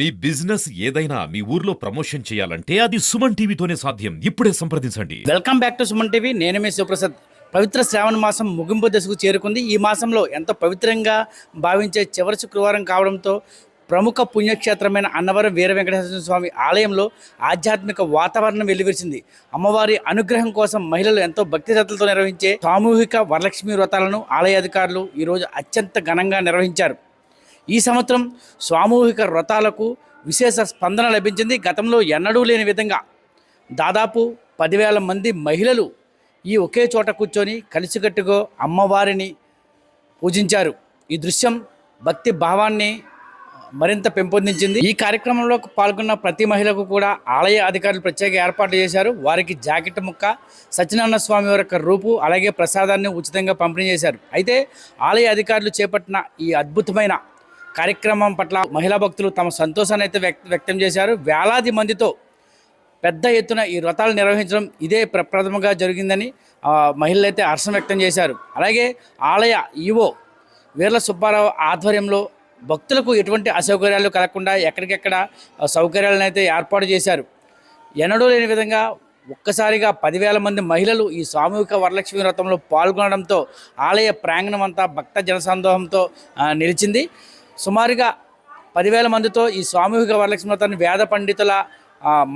మీ business ఏదైనా మీ ఊర్లో promotion చేయాలంటే అది సుమన్ టీవీతోనే సాధ్యం. ఇప్పుడే సంప్రదించండి. Welcome back to Suman TV. నేను మీ సుప్రసాద్. పవిత్ర శ్రావణ మాసం ముగింపు దశకు చేరుకుంది. ఈ మాసంలో ఎంతో పవిత్రంగా భావించే చివరి శుక్రవారం కావడంతో ప్రముఖ పుణ్యక్షేత్రమైన అన్నవరం వీర వెంకటేశ్వర స్వామి ఆలయంలో ఆధ్యాత్మిక వాతావరణం వెల్లివిరిసింది అమ్మవారి అనుగ్రహం కోసం మహిళలు ఎంతో భక్తి శ్రద్ధలతో నిర్వహించే సామూహిక వరలక్ష్మి వ్రతాలను ఆలయ అధికారులు ఈరోజు అత్యంత ఘనంగా నిర్వహించారు. ఈ సంవత్సరం సామూహిక వ్రతాలకు విశేష స్పందన లభించింది. గతంలో ఎన్నడూ లేని విధంగా దాదాపు పదివేల మంది మహిళలు ఈ ఒకే చోట కూర్చొని కలిసికట్టుగా అమ్మవారిని పూజించారు. ఈ దృశ్యం భక్తి భావాన్ని మరింత పెంపొందించింది. ఈ కార్యక్రమంలో పాల్గొన్న ప్రతి మహిళకు కూడా ఆలయ అధికారులు ప్రత్యేక ఏర్పాట్లు చేశారు. వారికి జాకెట్ ముక్క సత్యనారాయణ స్వామి వారి యొక్క రూపు అలాగే ప్రసాదాన్ని ఉచితంగా పంపిణీ చేశారు. అయితే ఆలయ అధికారులు చేపట్టిన ఈ అద్భుతమైన కార్యక్రమం పట్ల మహిళా భక్తులు తమ సంతోషాన్ని అయితే వ్యక్తం చేశారు. వేలాది మందితో పెద్ద ఎత్తున ఈ వ్రతాలు నిర్వహించడం ఇదే ప్రప్రథమంగా జరిగిందని మహిళలు అయితే హర్షం వ్యక్తం చేశారు. అలాగే ఆలయ ఈవో వీర్ల సుబ్బారావు ఆధ్వర్యంలో భక్తులకు ఎటువంటి అసౌకర్యాలు కలగకుండా ఎక్కడికెక్కడ సౌకర్యాలను అయితే ఏర్పాటు చేశారు. ఎన్నడూ లేని విధంగా ఒక్కసారిగా పదివేల మంది మహిళలు ఈ సామూహిక వరలక్ష్మి వ్రతంలో పాల్గొనడంతో ఆలయ ప్రాంగణం అంతా భక్త జనసందోహంతో నిలిచింది. సుమారుగా పదివేల మందితో ఈ సామూహిక వరలక్ష్మి వ్రతాన్ని వేద పండితుల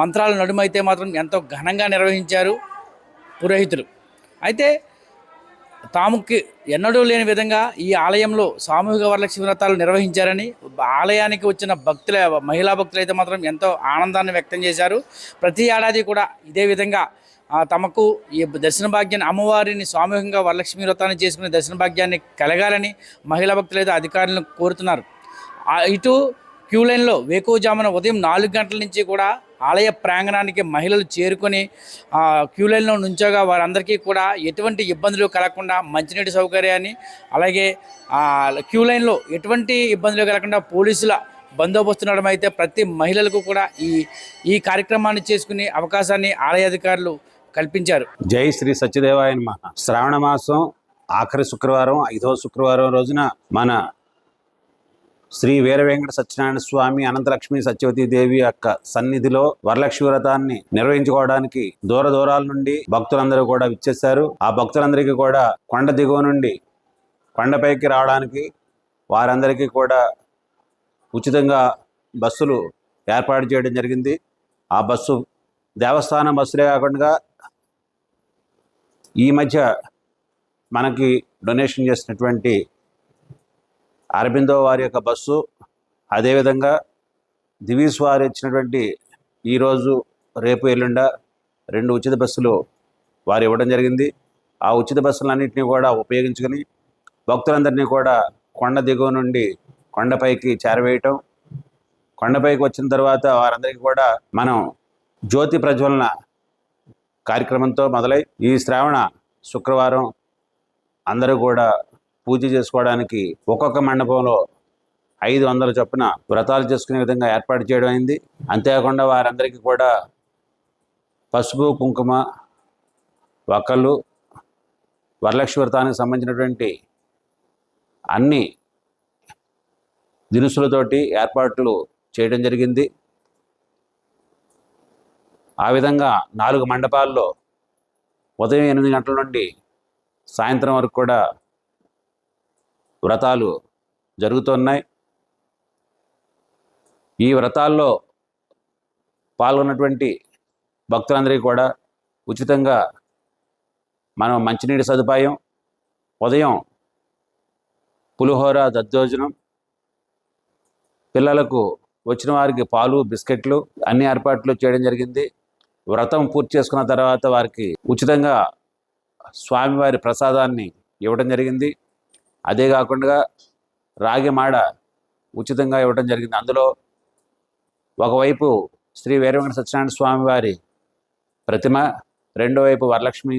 మంత్రాల నడుమైతే మాత్రం ఎంతో ఘనంగా నిర్వహించారు పురోహితులు. అయితే తాముకి ఎన్నడూ లేని విధంగా ఈ ఆలయంలో సామూహిక వరలక్ష్మి వ్రతాలు నిర్వహించారని ఆలయానికి వచ్చిన భక్తుల మహిళా భక్తులు అయితే మాత్రం ఎంతో ఆనందాన్ని వ్యక్తం చేశారు. ప్రతి ఏడాది కూడా ఇదే విధంగా తమకు ఈ దర్శన భాగ్యాన్ని అమ్మవారిని సామూహికంగా వరలక్ష్మి వ్రతాన్ని చేసుకునే దర్శన భాగ్యాన్ని కలగాలని మహిళా భక్తులు అయితే అధికారులను కోరుతున్నారు. ఇటు క్యూ లైన్లో వేకువజామున ఉదయం నాలుగు గంటల నుంచి కూడా ఆలయ ప్రాంగణానికి మహిళలు చేరుకొని ఆ, క్యూ లైన్లో నుంచోగా వారందరికీ కూడా ఎటువంటి ఇబ్బందులు కలగకుండా మంచినీటి సౌకర్యాన్ని అలాగే క్యూలైన్లో క్యూ లైన్లో ఎటువంటి ఇబ్బందులు కలగకుండా పోలీసుల బందోబస్తు ఉండడం అయితే ప్రతి మహిళలకు కూడా ఈ ఈ కార్యక్రమాన్ని చేసుకునే అవకాశాన్ని ఆలయ అధికారులు కల్పించారు. జై శ్రీ సత్యదేవాయ శ్రావణ మాసం ఆఖరి శుక్రవారం ఐదవ శుక్రవారం రోజున మన శ్రీ వీర వెంకట సత్యనారాయణ స్వామి అనంతలక్ష్మి సత్యవతి దేవి యొక్క సన్నిధిలో వరలక్ష్మి వ్రతాన్ని నిర్వహించుకోవడానికి దూర దూరాల నుండి భక్తులందరూ కూడా విచ్చేశారు. ఆ భక్తులందరికీ కూడా కొండ దిగువ నుండి కొండపైకి రావడానికి వారందరికీ కూడా ఉచితంగా బస్సులు ఏర్పాటు చేయడం జరిగింది. ఆ బస్సు దేవస్థానం బస్సులే కాకుండా ఈ మధ్య మనకి డొనేషన్ చేసినటువంటి అరబిందో వారి యొక్క బస్సు అదేవిధంగా దివీస్ వారు ఇచ్చినటువంటి ఈరోజు రేపు ఎల్లుండ రెండు ఉచిత బస్సులు వారు ఇవ్వడం జరిగింది. ఆ ఉచిత బస్సులన్నింటినీ కూడా ఉపయోగించుకొని భక్తులందరినీ కూడా కొండ దిగువ నుండి కొండపైకి చేరవేయటం. కొండపైకి వచ్చిన తర్వాత వారందరికీ కూడా మనం జ్యోతి ప్రజ్వలన కార్యక్రమంతో మొదలై ఈ శ్రావణ శుక్రవారం అందరూ కూడా పూజ చేసుకోవడానికి ఒక్కొక్క మండపంలో ఐదు వందల చొప్పున వ్రతాలు చేసుకునే విధంగా ఏర్పాటు చేయడం అయింది. అంతేకాకుండా వారందరికీ కూడా పసుపు కుంకుమ వక్కలు వరలక్ష్మి వ్రతానికి సంబంధించినటువంటి అన్ని దినుసులతోటి ఏర్పాట్లు చేయడం జరిగింది. ఆ విధంగా నాలుగు మండపాల్లో ఉదయం ఎనిమిది గంటల నుండి సాయంత్రం వరకు కూడా వ్రతాలు జరుగుతున్నాయి. ఈ వ్రతాల్లో పాల్గొన్నటువంటి భక్తులందరికీ కూడా ఉచితంగా మనం మంచినీటి సదుపాయం ఉదయం పులిహోర దద్దోజనం పిల్లలకు వచ్చిన వారికి పాలు బిస్కెట్లు అన్ని ఏర్పాట్లు చేయడం జరిగింది. వ్రతం పూర్తి చేసుకున్న తర్వాత వారికి ఉచితంగా స్వామివారి ప్రసాదాన్ని ఇవ్వడం జరిగింది. అదే కాకుండా రాగి మాడ ఉచితంగా ఇవ్వడం జరిగింది. అందులో ఒకవైపు శ్రీ వీరవెంకట సత్యనారాయణ స్వామి వారి ప్రతిమ రెండో వైపు వరలక్ష్మి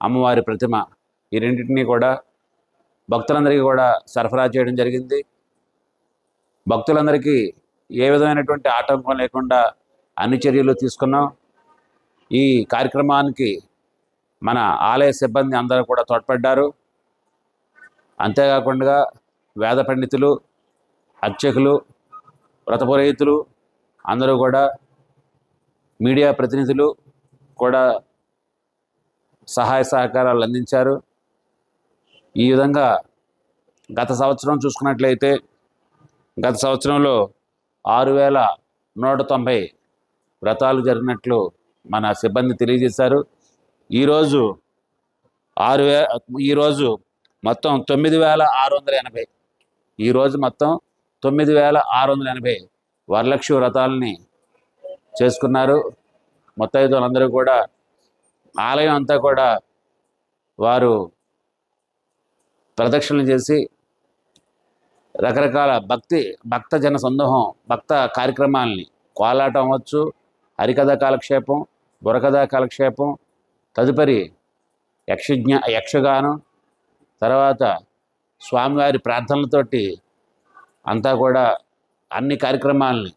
అమ్మవారి ప్రతిమ ఈ రెండింటినీ కూడా భక్తులందరికీ కూడా సరఫరా చేయడం జరిగింది. భక్తులందరికీ ఏ విధమైనటువంటి ఆటంకం లేకుండా అన్ని చర్యలు తీసుకున్నాం. ఈ కార్యక్రమానికి మన ఆలయ సిబ్బంది అందరూ కూడా తోడ్పడ్డారు. అంతేకాకుండా వేద పండితులు అర్చకులు వ్రతపురహితులు అందరూ కూడా మీడియా ప్రతినిధులు కూడా సహాయ సహకారాలు అందించారు. ఈ విధంగా గత సంవత్సరం చూసుకున్నట్లయితే గత సంవత్సరంలో ఆరు వేల నూట తొంభై వ్రతాలు జరిగినట్లు మన సిబ్బంది తెలియజేశారు. ఈరోజు ఆరు వే ఈరోజు మొత్తం తొమ్మిది వేల ఆరు వందల ఎనభై. ఈరోజు మొత్తం తొమ్మిది వేల ఆరు వందల ఎనభై వరలక్ష్మి వ్రతాలని చేసుకున్నారు. మొత్తైదులందరూ కూడా ఆలయం అంతా కూడా వారు ప్రదక్షిణలు చేసి రకరకాల భక్తి భక్త జన సందోహం భక్త కార్యక్రమాలని కోలాటం అవ్వచ్చు హరికథ కాలక్షేపం బురకథా కాలక్షేపం తదుపరి యక్షజ్ఞ యక్షగానం తర్వాత స్వామివారి ప్రార్థనలతోటి అంతా కూడా అన్ని కార్యక్రమాలని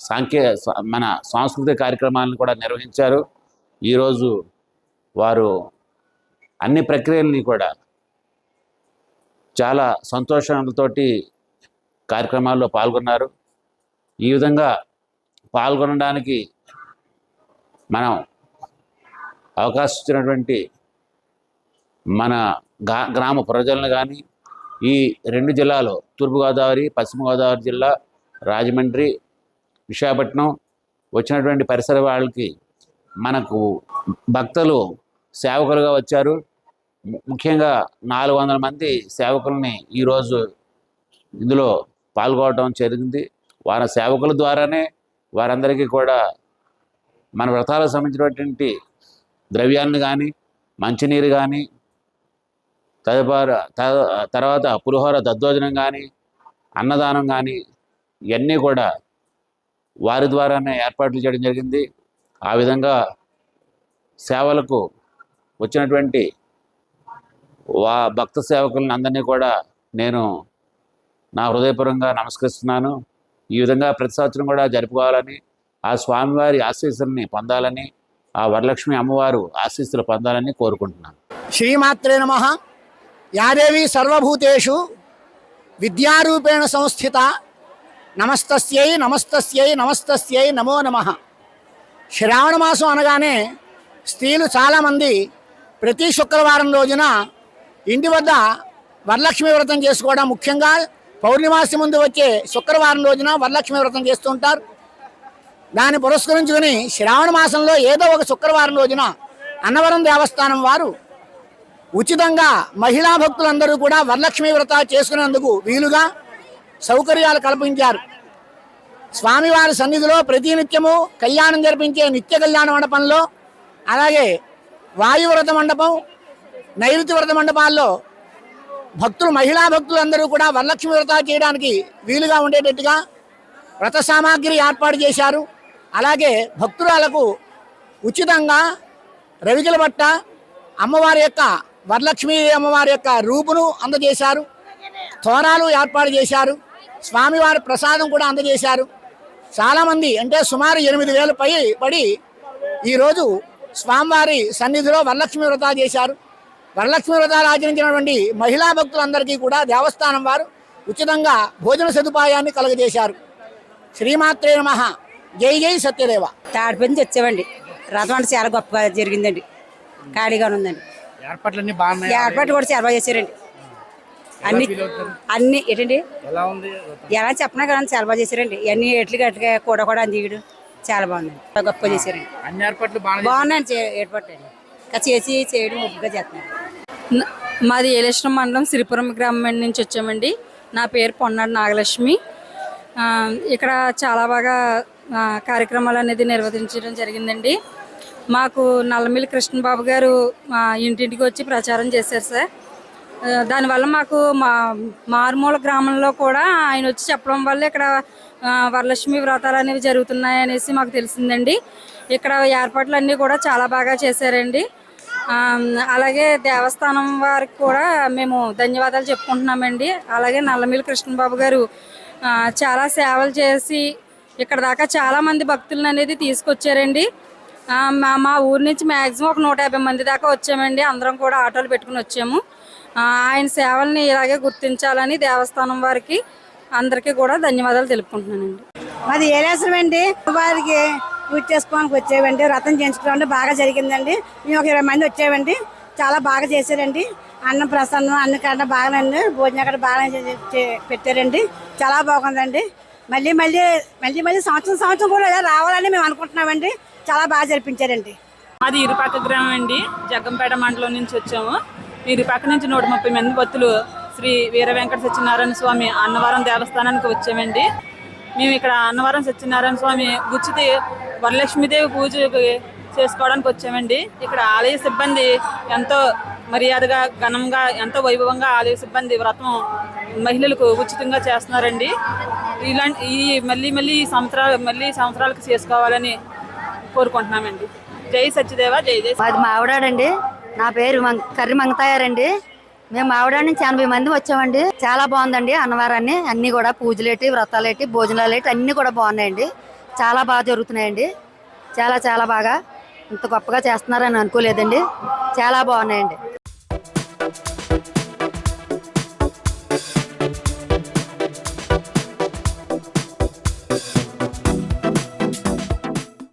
సాంకే మన సాంస్కృతిక కార్యక్రమాలను కూడా నిర్వహించారు. ఈరోజు వారు అన్ని ప్రక్రియల్ని కూడా చాలా సంతోషాలతోటి కార్యక్రమాల్లో పాల్గొన్నారు. ఈ విధంగా పాల్గొనడానికి మనం అవకాశం ఇచ్చినటువంటి మన గ్రామ ప్రజలను కానీ ఈ రెండు జిల్లాలో తూర్పుగోదావరి పశ్చిమ గోదావరి జిల్లా రాజమండ్రి విశాఖపట్నం వచ్చినటువంటి పరిసర వాళ్ళకి మనకు భక్తులు సేవకులుగా వచ్చారు. ముఖ్యంగా నాలుగు వందల మంది సేవకుల్ని ఈరోజు ఇందులో పాల్గొనడం జరిగింది. వారి సేవకుల ద్వారానే వారందరికీ కూడా మన వ్రతాలకు సంబంధించినటువంటి ద్రవ్యాన్ని కానీ మంచినీరు కానీ తదుపరి త- తర్వాత పులిహోర దద్దోజనం కానీ అన్నదానం కానీ ఇవన్నీ కూడా వారి ద్వారానే ఏర్పాట్లు చేయడం జరిగింది. ఆ విధంగా సేవలకు వచ్చినటువంటి వా భక్త సేవకులను అందరినీ కూడా నేను నా హృదయపూర్వంగా నమస్కరిస్తున్నాను. ఈ విధంగా ప్రతి సంవత్సరం కూడా జరుపుకోవాలని ఆ స్వామివారి ఆశీస్సుల్ని పొందాలని ఆ వరలక్ష్మి అమ్మవారు ఆశీస్సులు పొందాలని కోరుకుంటున్నాను. శ్రీమాత్రే నమ. యాదేవి సర్వభూతేషు విద్యారూపేణ సంస్థిత నమస్తస్యై నమస్తస్యై నమస్తస్యై నమో నమ. శ్రావణ మాసం అనగానే స్త్రీలు చాలామంది ప్రతి శుక్రవారం రోజున ఇంటి వద్ద వరలక్ష్మి వ్రతం చేసుకోవడం ముఖ్యంగా పౌర్ణమాసి ముందు వచ్చే శుక్రవారం రోజున వరలక్ష్మి వ్రతం చేస్తుంటారు దాన్ని పురస్కరించుకుని శ్రావణ మాసంలో ఏదో ఒక శుక్రవారం రోజున అన్నవరం దేవస్థానం వారు ఉచితంగా మహిళా భక్తులందరూ కూడా వరలక్ష్మి వ్రత చేసుకునేందుకు వీలుగా సౌకర్యాలు కల్పించారు. స్వామివారి సన్నిధిలో ప్రతినిత్యము కళ్యాణం జరిపించే నిత్య కళ్యాణ మండపంలో అలాగే వాయువ్రత మండపం నైరుతి వ్రత మండపాల్లో భక్తులు మహిళా భక్తులందరూ కూడా వరలక్ష్మి వ్రత చేయడానికి వీలుగా ఉండేటట్టుగా వ్రత సామాగ్రి ఏర్పాటు చేశారు. అలాగే భక్తురాలకు ఉచితంగా రవికిల బట్ట అమ్మవారి యొక్క వరలక్ష్మి అమ్మవారి యొక్క రూపును అందజేశారు. తోరాలు ఏర్పాటు చేశారు. స్వామివారి ప్రసాదం కూడా అందజేశారు. చాలామంది అంటే సుమారు ఎనిమిది వేలు పై పడి ఈరోజు స్వామివారి సన్నిధిలో వరలక్ష్మి వ్రతాలు చేశారు. వరలక్ష్మి వ్రతాలు ఆచరించినటువంటి మహిళా భక్తులందరికీ కూడా దేవస్థానం వారు ఉచితంగా భోజన సదుపాయాన్ని కలుగజేశారు. శ్రీమాత్రే నమ. జై జై సత్యదేవ. తాడిపోయింది నుంచి వచ్చామండి రథం అంటే చాలా గొప్పగా జరిగిందండి. ఖాళీగా ఉందండి. ఏర్పాట్లన్నీ బాగున్నాయి? ఏర్పాటు కూడా చాలా బాగా చేశారండి. అన్ని అన్ని ఏంటండి? ఎలా ఉంది? ఎలా చెప్పినా కదా చాలా బాగా చేశారండి. ఇవన్నీ ఎట్లు గట్టిగా కూడా కూడా అందియడం. చాలా బాగుందండి చాలా గొప్పగా చేశారండి. అన్ని ఏర్పాట్లు బాగా బాగున్నాయండి చే- ఏర్పాటు అండి. ఇంకా చేసి చేయడం ఒప్పుగా చేస్తున్నారు. న- మాది ఏలేశ్వరం మండలం సిరిపురం గ్రామం నుంచి వచ్చామండి. నా పేరు పొన్నాడు నాగలక్ష్మి. ఇక్కడ చాలా బాగా కార్యక్రమాలు అనేది నిర్వహించడం జరిగిందండి. మాకు నల్లమిల్లి కృష్ణబాబు గారు మా ఇంటింటికి వచ్చి ప్రచారం చేశారు సార్. దానివల్ల మాకు మా మారుమూల గ్రామంలో కూడా ఆయన వచ్చి చెప్పడం వల్ల ఇక్కడ వరలక్ష్మి వ్రతాలు అనేవి జరుగుతున్నాయి అనేసి మాకు తెలిసిందండి. ఇక్కడ ఏర్పాట్లు అన్నీ కూడా చాలా బాగా చేశారండి. అలాగే దేవస్థానం వారికి కూడా మేము ధన్యవాదాలు చెప్పుకుంటున్నామండి. అలాగే నల్లమిల్లి కృష్ణబాబు గారు చాలా సేవలు చేసి ఇక్కడ దాకా చాలామంది భక్తులను అనేది తీసుకొచ్చారండి. మా మా ఊరు నుంచి మ్యాక్సిమం ఒక నూట యాభై మంది దాకా వచ్చామండి. అందరం కూడా ఆటోలు పెట్టుకుని వచ్చాము. ఆయన సేవల్ని ఇలాగే గుర్తించాలని దేవస్థానం వారికి అందరికీ కూడా ధన్యవాదాలు తెలుపుకుంటున్నానండి. మాది ఏలేశ్వరం అండి. వారికి పూజ చేసుకోవడానికి వచ్చేవండి వ్రతం చేయించుకోవడం బాగా జరిగిందండి. మేము ఒక ఇరవై మంది వచ్చేవండి చాలా బాగా చేశారండి. అన్నం ప్రసన్నం అన్ని కాడ బాగానండి భోజనం అక్కడ బాగా పెట్టారండి. చాలా బాగుందండి. మళ్ళీ మళ్ళీ మళ్ళీ మళ్ళీ సంవత్సరం సంవత్సరం కూడా ఇలా రావాలని మేము అనుకుంటున్నామండి. చాలా బాగా జరిపించారండి. మాది ఇరుపాక గ్రామం అండి. జగ్గంపేట మండలం నుంచి వచ్చాము. ఇరుపాక నుంచి నూట ముప్పై మంది భక్తులు శ్రీ వీర వెంకట సత్యనారాయణ స్వామి అన్నవరం దేవస్థానానికి వచ్చామండి. మేము ఇక్కడ అన్నవరం సత్యనారాయణ స్వామి గుచ్చితి వరలక్ష్మీదేవి పూజ చేసుకోవడానికి వచ్చామండి. ఇక్కడ ఆలయ సిబ్బంది ఎంతో మర్యాదగా ఘనంగా ఎంతో వైభవంగా ఆలయ సిబ్బంది వ్రతం మహిళలకు ఉచితంగా చేస్తున్నారండి. ఇలాంటి ఈ మళ్ళీ మళ్ళీ ఈ సంవత్సరాలు మళ్ళీ సంవత్సరాలకు చేసుకోవాలని కోరుకుంటున్నామండి. జై సత్యదేవ జై జై మాది మావిడాడండి నా పేరు కర్రి మంగతాయారండి. మేము మావిడాడ నుంచి ఎనభై మంది వచ్చామండి. చాలా బాగుందండి అన్నవారాన్ని. అన్ని కూడా పూజలేటి వ్రతాలేటి భోజనాలేటి అన్ని కూడా బాగున్నాయండి. చాలా బాగా జరుగుతున్నాయండి. చాలా చాలా బాగా ఇంత గొప్పగా చేస్తున్నారని అనుకోలేదండి. చాలా బాగున్నాయండి.